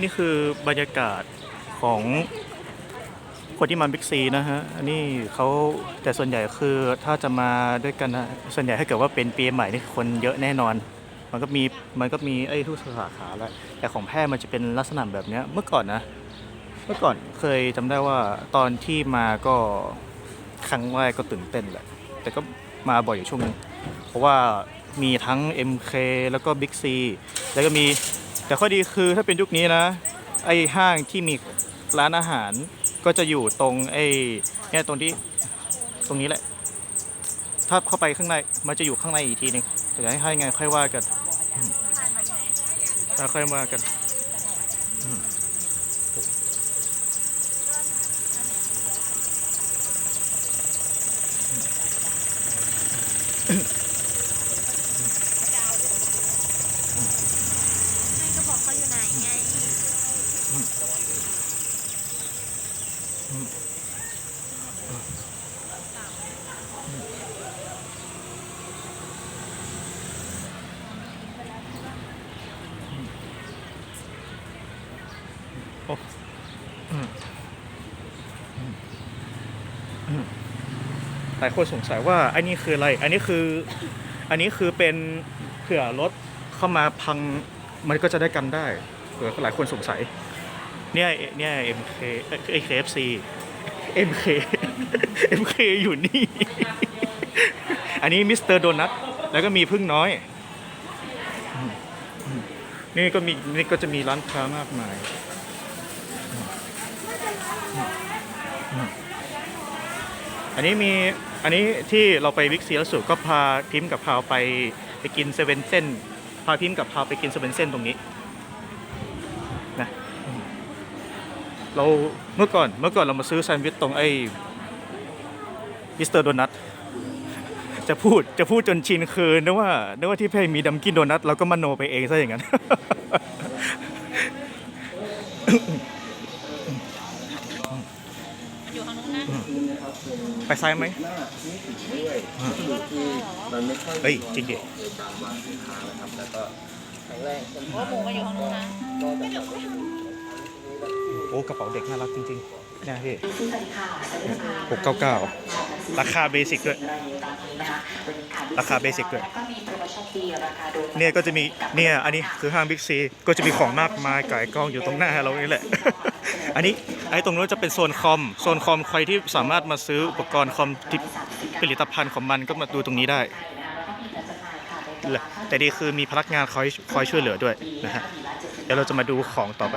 นี่คือบรรยากาศของคนที่มาบิ๊กซีนะฮะ อันนี้เขาแต่ส่วนใหญ่คือถ้าจะมาด้วยกันนะส่วนใหญ่ถ้าเกิดว่าเป็นปีใหม่นี่คนเยอะแน่นอน มันก็มีมันก็มีไอ้ทุกสาขาแล้วแต่ของแพร่มันจะเป็นลักษณะแบบเนี้ยเมื่อก่อนนะ เมื่อก่อนเคยจำได้ว่าตอนที่มาก็ครั้งแรกก็ตื่นเต้นแหละ แต่ก็มาบ่อยอยู่ช่วงนึงเพราะว่ามีทั้ง MK แล้วก็ Big C แล้วก็มี แต่ข้อดีคือถ้าเป็นยุคนี้นะ ไอ้ห้างที่มีร้านอาหารก็จะอยู่ตรงไอ้เนี่ยตรงที่ตรงนี้แหละ ถ้าเข้าไปข้างในมันจะอยู่ข้างในอีกทีหนึงแต่ให้ให้ไงค่อยว่ากันค่อยว่ากัน ไม่ก็บอกเขาอยู่ไหนไง หลายคนสงสัยว่าอันนี้คืออะไร อันนี้คืออันนี้คือเป็นเผื่อรถเข้ามาพังมันก็จะได้กันได้เผื่อหลายคนสงสัย เนี่ยเนี่ย MK เอ้ย KFC MK MK อยู่นี่ อันนี้มิสเตอร์โดนัทแล้วก็มีพึ่งน้อย นี่ก็มีนี่ก็จะมีร้านค้ามากมาย อันนี้มีอันนี้ที่เราไปวิกซีล่าสุดก็พาพิมพ์กับพาวไปไปกินเซเว่นเส้นพาพิมพ์กับพาวไปกินเซเว่นเส้นตรงนี้นะเราเมื่อก่อนเมื่อก่อนเรามาซื้อแซนด์วิชตรงไอ้มิสเตอร์โดนัทจะพูดจะพูดจนชินคือนึกว่านึกว่าที่เพลงมีดัมกินโดนัทเราก็มโนไปเองซะอย่างนั้น ไปซ้ายไหมมันไม่ค่อยเฮ้ยจริงดิตามวางสินค้านะครับแล้วก็ครั้งแรกคนเพราะว่าหมูก็อยู่ข้างนู้นนะก็จะโอ้กระเป๋าเด็กน่ารักจริง ๆ เนี่ยพี่หกเก้าเก้าราคาเบสิกด้วย ราคาเบสิกด้วย เนี่ยก็จะมี เนี่ย อันนี้คือห้างบิ๊กซี ก็จะมีของมากมายไก่กองอยู่ตรงหน้าเรานี่แหละ อันนี้ไอ้ตรงนู้นจะเป็นโซนคอม โซนคอมใครที่สามารถมาซื้ออุปกรณ์คอมที่ผลิตภัณฑ์ของมันก็มาดูตรงนี้ได้แหละแต่ดีคือมีพนักงานคอยคอยช่วยเหลือด้วยนะฮะ เดี๋ยวเราจะมาดูของต่อไป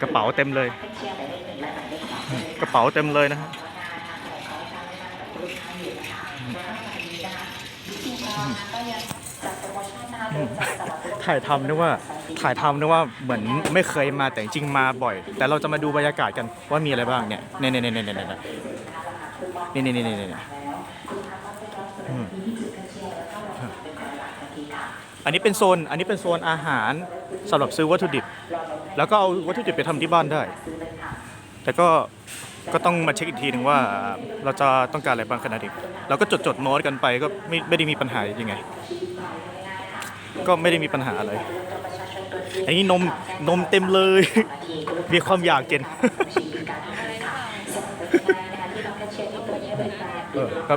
กระเป๋าเต็มเลย กระเป๋าเต็มเลยนะฮะถ่ายทำนึกว่าถ่ายทำนึกว่าเหมือนไม่เคยมาแต่จริงๆมาบ่อย แต่เราจะมาดูบรรยากาศกันว่ามีอะไรบ้างเนี่ยเนี่ยเนี่ยเนี่ยเนี่ยเนี่ยนี่นี่นี่นี่นี่อืมอันนี้เป็นโซนอันนี้เป็นโซนอาหารสำหรับซื้อวัตถุดิบ แล้วก็เอาวัตถุดิบไปทำที่บ้านได้ แต่ก็ก็ต้องมาเช็คอีกทีหนึ่งว่าเราจะต้องการอะไรบ้างขนาดนี้เราก็จดจดๆโน้ตกันไปก็ไม่ไม่ได้มีปัญหายังไง ก็ไม่ได้มีปัญหาอะไรอันนี้นมนมเต็มเลย มีความอยากเจนเออครั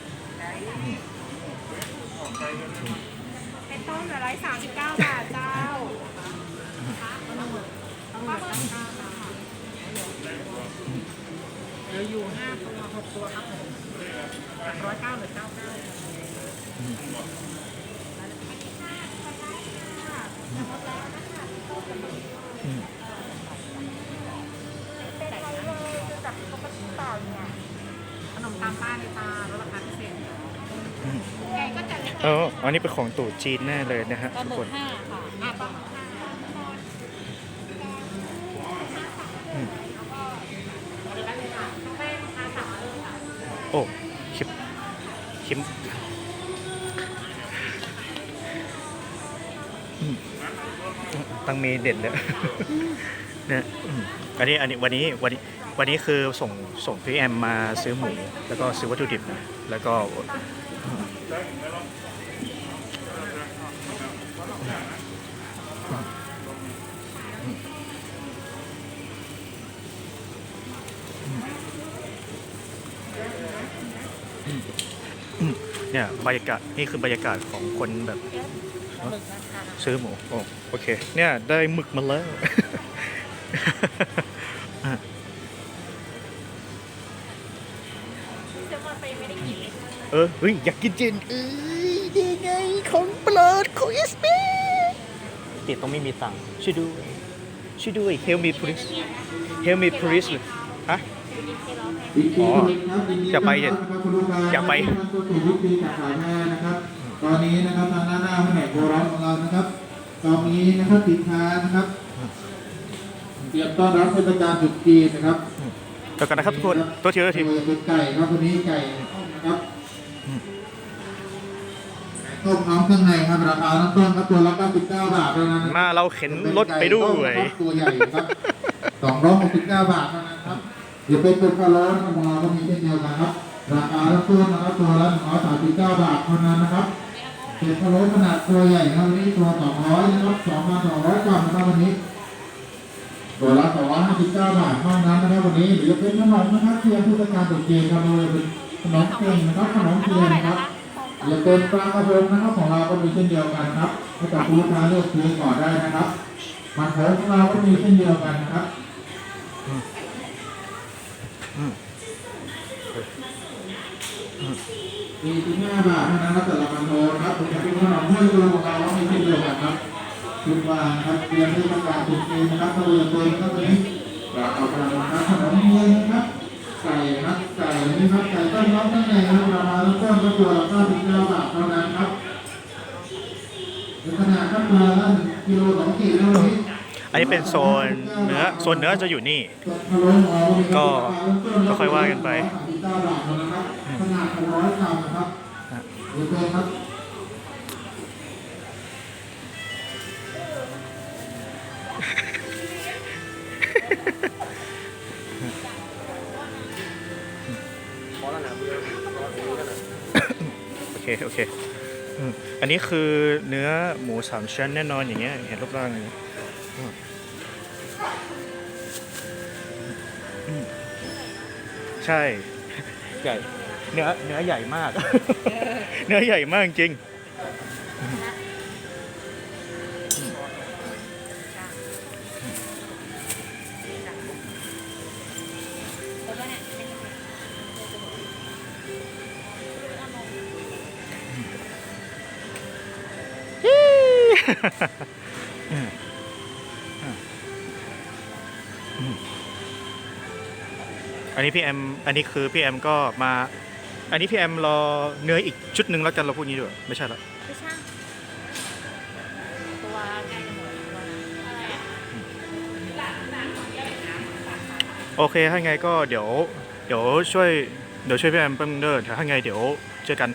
139 บาทเจ้าเหลืออยู่ห้าตัวหกตัวครับผมจากร้อยเก้าหรือเก้าเก้าค่ะ เล็กเอออันนี้เป็นของตู่จีนแน่เลยนะฮะปลาทุหกมึคกนห้าค่ะอะปลาหมึกห้าโอ้คิมคิมอืมตังเมเด็ดเลยเนี่ยอืมอันนี้อันนี้วันนี้วันนี้วันนี้คือส่งส่งพี่แอมมาซื้อหมูแล้วก็ซื้อวัตถุดิบนะแล้วก็ เนี่ยบรรยากาศนี่คือบรรยากาศของคนแบบหมึกนะคะซื้อหมูโอ้โอเค เนี่ยได้หมึกมาแล้วซื้อมาไปไม่ได้กินเออเฮ้ยอยากกินเจนเอ้ย ติดต้องไม่มีตังค์ช่วยด้วยช่วยด้วย help me please help me please ฮะอ๋ออย่าไปอย่าอย่าไปสู่วิธีการขายแม่นะครับ ตอนนี้นะครับทางด้านหน้าแผนกโบราณของเรานะครับ ตอนนี้นะครับสินค้านะครับเตรียมต้อนรับเทศกาลตรุษจีนนะครับเดี๋ยวกันนะครับทุกคนตัวทีตัวทีเป็นไก่ครับวันนี้ไก่ต้มนะครับไก่ต้มพร้อมเครื่องในครับราคาเริ่มต้นครับตัวละ99บาทเท่านั้นนะครับมาเราเข็นรถไปด้วยเป็นไก่ต้มนะครับตัวใหญ่ครับสองร้อยหกสิบเก้าบาทเท่านั้นครับเดี๋ยวเป็นเป็นพะโล้นของเราก็มีเช่นเดียวกันครับราคาเริ่มต้นนะครับตัวละหนึ่งร้อยสามสิบเก้าบาทเท่านั้นนะครับเป็นพะโล้ขนาดตัวใหญ่ครับวันนี้ตัวสองร้อยนะครับสองพันสองร้อยกรัมนะครับวันนี้ตัวละสองร้อยห้าสิบเก้าบาทเท่านั้นนะครับวันนี้หรือจะเป็นขนมนะครับเทียนเทศกาลตรุษจีนครับเลยเป็นขนมเก่งนะครับขนมเทียนนะครับ อย่าเป็นปลากระพงนะครับของเราก็มีเช่นเดียวกันครับให้กับผู้ลูกค้าเลือกซื้อก่อนได้นะครับมันโถของเราก็มีเช่นเดียวกันนะครับอืมมีที่ห้าบาทเท่านั้นครับแต่ละมันโถครับผมจะเป็นขนมห้วยตัวของเราก็มีเช่นเดียวกันครับชุดวางครับเตรียมที่ต้องการตุนเองนะครับถ้าเรือตัวนะครับตัวนี้เราเอาไปนะครับขนมเย็นนะครับ ไก่ครับไก่นี่ครับไก่ต้มน้ำข้างในนะครับราคาเริ่มต้นก็ตัวละ99บเก้าบาทเท่านั้นครับขนาดก็ตัวละกิโลสองขีดแล้วนนี้อันนี้เป็นโซนเนื้อโซนเนื้อจะอยู่นี่ ก็ก็ค่อยว่ากันไปขนาดร้อยกรัมนะครับเดี๋ยวเป็นครับ โอเคโอเคอืมอันนี้คือเนื้อหมูสามชั้นแน่นอนอย่างเงี้ยเห็นรูปร่างอย่างเงี้ยอืมอืมใช่ใหญ่เนื้อเนื้อใหญ่มาก เนื้อใหญ่มากจริง อันนี้พี่แอม อันนี้คือพี่แอมก็มา อันนี้พี่แอมรอเนื้ออีกชุดหนึ่งแล้วกันเราพูดงี้ด้วยไม่ใช่ละไม่ช่ตัวใกล้จะหมดตัวนะอะไรอะโอเคถ้าไงก็เดี๋ยว เดี๋ยวช่วย เดี๋ยวช่วยพี่แอมแป๊บนึงเด้อถ้าไงเดี๋ยวเจอกัน